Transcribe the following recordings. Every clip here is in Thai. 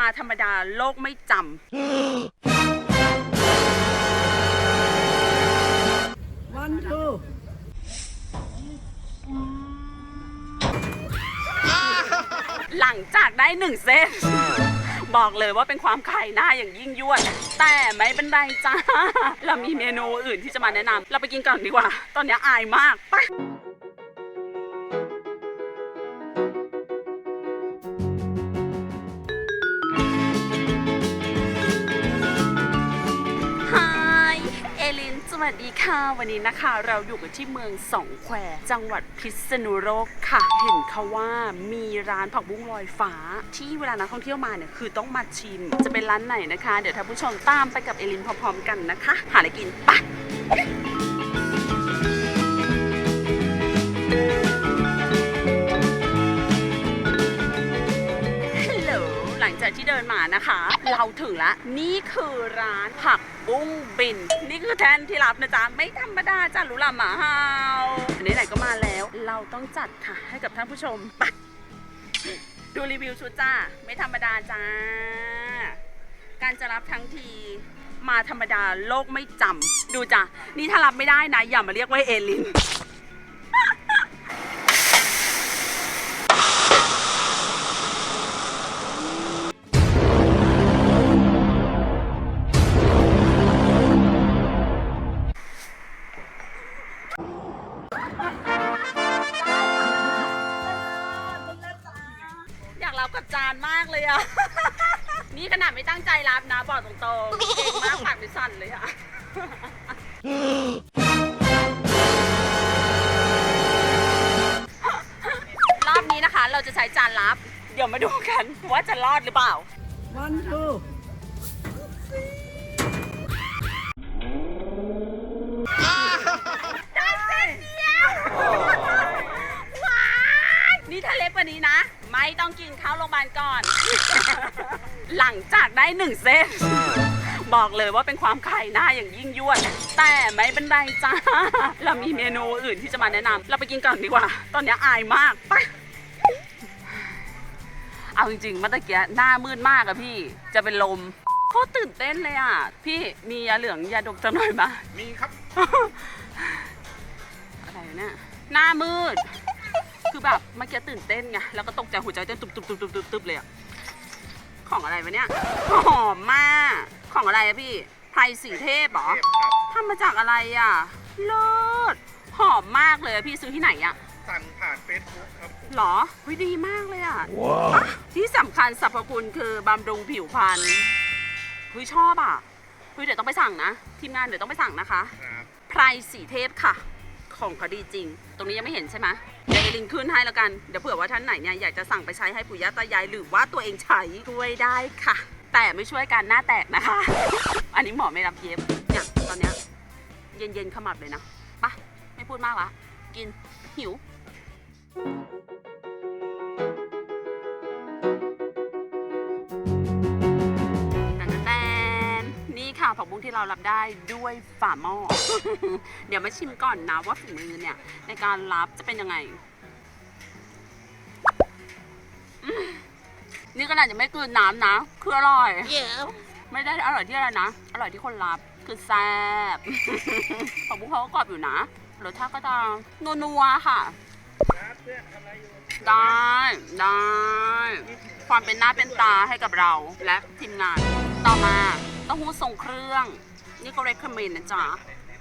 มาธรรมดาโลกไม่จำ One, two. หลังจากได้หนึ่งเส้น บอกเลยว่าเป็นความไข่หน้าอย่างยิ่งยวด แต่ไม่เป็นไรจ้า เรามีเมนูอื่นที่จะมาแนะนำเราไปกินก่อนดีกว่า ตอนนี้อายมากไป วัสดีค่ะ วันนี้นะคะ เราอยู่กันที่เมืองสองแควจังหวัดพิษณุโลกค่ะ เห็นเขาว่ามีร้านผักบุ้งลอยฟ้า ที่เวลานักท่องเที่ยวมาเนี่ยคือต้องมาชิม จะเป็นร้านไหนนะคะ เดี๋ยวท่านผู้ชมตามไปกับเอลินพร้อมๆกันนะคะ หาอะไรกินไป นมานะคะ เราถึงแล้วนี่คือร้านผักบุ้งบิน นี่คือแทนที่รับนะจ๊ะ ไม่ธรรมดาจ้ะหรู้ละหมาเฮาอันนี้ไหนก็มาแล้ว เราต้องจัดค่ะ ให้กับท่านผู้ชมไปดูรีวิวชุดจ้า ไม่ธรรมดาจ้า การจะรับทั้งทีมาธรรมดาโลกไม่จำดูจ้ะนี่ถ้ารับไม่ได้นะอย่ามาเรียกว่าเอลิน อยากรับกับจานมากเลยอะ นี่ขนาดไม่ตั้งใจรับนะบอกตรงๆเก่งมากปากดิสั่นเลยอะรอบนี้นะคะเราจะใช้จานรับ เดี๋ยวมาดูกันว่าจะรอดหรือเปล่า One, two. ต้องกินข้าวโรงพยาบาลก่อน หลังจากได้หนึ่งเส้น บอกเลยว่าเป็นความไข่หน้าอย่างยิ่งยวด แต่ไม่เป็นไรจ้า เรามีเมนูอื่นที่จะมาแนะนำเราไปกินก่อนดีกว่า ตอนนี้อายมากไปเอาจริงๆเมื่อตะกี้หน้ามืดมากอะพี่จะเป็นลมโคตรตื่นเต้นเลยอะพี่มียาเหลืองยาดมสักหน่อยมามีครับ อะไรวะเนี่ยหน้ามืด คือแบบเมื่อกี้ตื่นเต้นไง แล้วก็ตกใจหัวใจเต้นตุบตุบตุบตุบตุบตุบเลยอะของอะไรวะเนี่ย หอมมาก ของอะไรอะพี่ ไพรสีเทพเหรอเทพครับทำมาจากอะไรอะเลิศ หอมมากเลยอะพี่ซื้อที่ไหนอะสั่งผ่านเฟซบุ๊กครับผมหรอวิดีมากเลยอะอะที่สำคัญสรรพคุณคือบำรุงผิวพรรณเฮ้ยชอบอะเฮ้ยเดี๋ยวต้องไปสั่งนะ ทีมงานเดี๋ยวต้องไปสั่งนะคะครับไพรสีเทพค่ะ ของเขาดีจริง ตรงนี้ยังไม่เห็นใช่ไหม เดี๋ยวเอลินขึ้นให้แล้วกัน เดี๋ยวเผื่อว่าท่านไหนเนี่ยอยากจะสั่งไปใช้ให้ปู่ย่าตายายหรือว่าตัวเองใช้ช่วยได้ค่ะ แต่ไม่ช่วยกันหน้าแตกนะคะ อันนี้หมอไม่รับเย็บเนี่ยตอนเนี้ยเย็นๆขมับเลยนะไปะไม่พูดมากละกินหิวแตนแตนนี่ค่ะผักบุ้งที่เรารับได้ด้วยฝ่าหม้อ เดี๋ยวมาชิมก่อนนะว่าฝีมือเนี่ยในการรับจะเป็นยังไง นี่ขนาดยังไม่กลืนน้ำนะคืออร่อยไม่ได้อร่อยที่อะไรนะ อร่อยที่คนรับ คือแซ่บผักบุ้งเขาก็กรอบอยู่นะรสชาติก็จะนัวๆค่ะครับเพื่อนทำอะไรอยู่ได้ได้ ความเป็นหน้าเป็นตาให้กับเราและทีมงาน ต่อมาเต้าหู้ทรงเครื่อง นี่ก็ recommend นะจ๊ะ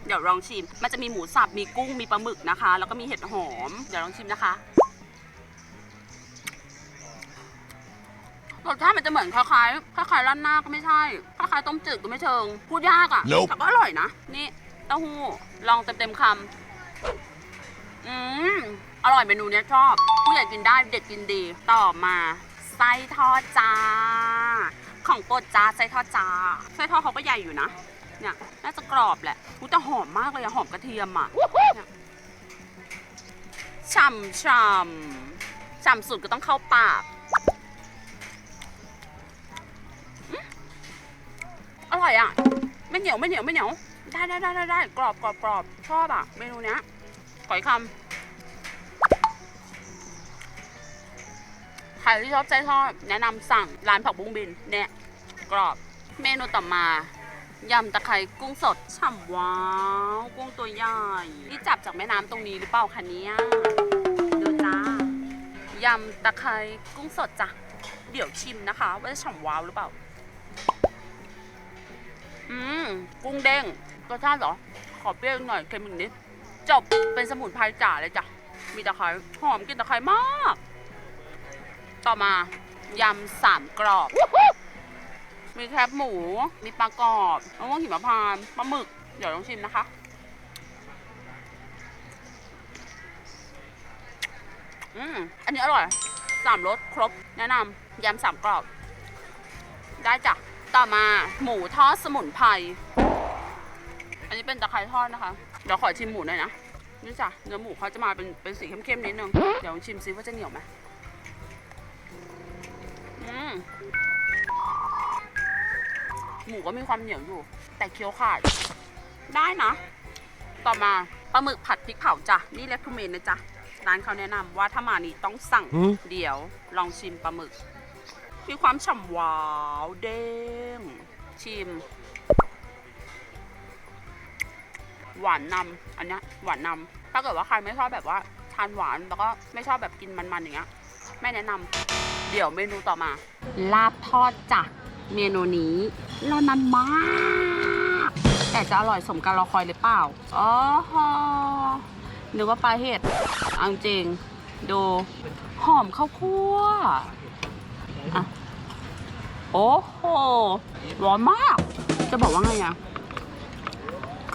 เดี๋ยวลองชิม มันจะมีหมูสับ มีกุ้ง มีปลาหมึกนะคะ แล้วก็มีเห็ดหอม เดี๋ยวลองชิมนะคะ รสชาติมันจะเหมือนคล้ายๆคล้ายๆร้านหน้าก็ไม่ใช่คล้ายๆต้มจืดก็ไม่เชิง พูดยากอะ่ะ Nope แต่ก็อร่อยนะ นี่เต้าหู้ลองเต็มๆคำอืมอร่อยเมนูเนี้ยชอบ ผู้ใหญ่กินได้เด็กกินดี ต่อมาไส้ทอดจ้า ของโปรดจ้าไส้ทอดจ้าไส้ทอดเขาก็ใหญ่อยู่นะ เนี่ยน่าจะกรอบแหละอุ๊ยแต่หอมมากเลยอะหอมกระเทียมอะเนี่ยฉ่ำฉ่ำฉ่ำสุดก็ต้องเข้าปาก ร่อยอะ ไม่เหนียวไม่เหนียวไม่เหนียว ได้ได้ได้ได้ได้กรอบกรอบกรอบชอบอะ เมนูเนี้ยขออีกคำใครที่ชอบไส้ทอดแนะนำสั่งร้านผักบุ้งบินเนี่ย กรอบ เมนูต่อมายำตะไคร้กุ้งสดฉ่ำว้าว กุ้งตัวใหญ่นี่จับจากแม่น้ำตรงนี้หรือเปล่าคะเนี่ยดูจ้ายำตะไคร้กุ้งสดจ้ะเดี๋ยวชิมนะคะ ว่าจะฉ่ำว้าวหรือเปล่า งเด้งรสชาติเหรอ ขอเปรี้ยวหน่อยเค็มอีกนิดจบเป็นสมุนไพรจ๋าเลยจ้ะ มีตะไคร้หอมกลินตะไคร้มาก ต่อมายำสามกรอบ มีแคบหมู มีปลากรอบมะม่วงหิมพานต์ปลาหมึก เดี๋ยวลองชิมนะคะ อืม อันนี้อร่อย สามรสครบ แนะนำยำสามกรอบ ได้จ้ะ ต่อมาหมูทอดสมุนไพร เป็นตะไคร้ทอดนะคะ เดี๋ยวขอชิมหมูหน่อยนะ นี่จ้ะ เนื้อหมูเขาจะมาเป็นเป็นสีเข้มๆนิดนึง เดี๋ยวชิมซิว่าจะเหนียวไหมอืมหมูก็มีความเหนียวอยู่ แต่เคี้ยวขาด ได้นะ ต่อมาปลาหมึกผัดพริกเผาจ้ะ นี่เลคคูเมนนะจ๊ะ ร้านเขาแนะนำว่าถ้ามานี่ต้องสั่ง เดี๋ยวลองชิมปลาหมึก มีความฉ่ำหวาวเด้ง ชิม หวานนำอันเนี้ยหวานนำถ้าเกิดว่าใครไม่ชอบแบบว่าทานหวานแล้วก็ไม่ชอบแบบกินมันๆอย่างเงี้ยไม่แนะนำเดี๋ยวเมนูต่อมา ลาบทอดจ้ะเมนูนี้รอนานมาก แต่จะอร่อยสมการรอคอยหรือเปล่าอ๋อฮนึกว่าปลาเห็ดเอาจริงดูหอมข้าวคั่วอะโอ้โหร้อนมาก จะบอกว่าไงอะ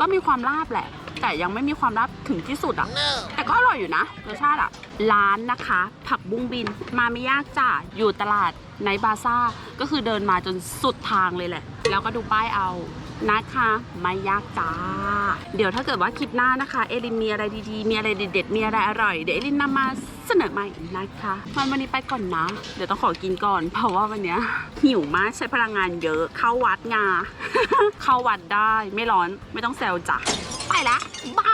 ก็มีความลาบแหละ แต่ยังไม่มีความลาบถึงที่สุดอะแต่ก็อร่อยอยู่นะรสชาติอะร้านนะคะ ผักบุ้งบินมาไม่ยากจ้ะอยู่ตลาดไนท์บาซ่าก็คือเดินมาจนสุดทางเลยแหละ แล้วก็ดูป้ายเอา นะคะไม่ยากจ้า เดี๋ยวถ้าเกิดว่าคลิปหน้านะคะ เอลินมีอะไรดีๆ มีอะไรเด็ดๆ มีอะไรอร่อย เดี๋ยวเอลินนำมาเสนอใหม่นะคะมันวันนี้ไปก่อนนะ เดี๋ยวต้องขอกินก่อน เพราะว่าวันเนี้ยหิวมากใช้พลังงานเยอะ เข้าวัดงา เข้าวัดได้ไม่ร้อนไม่ต้องแซวจ้ะไปละบาย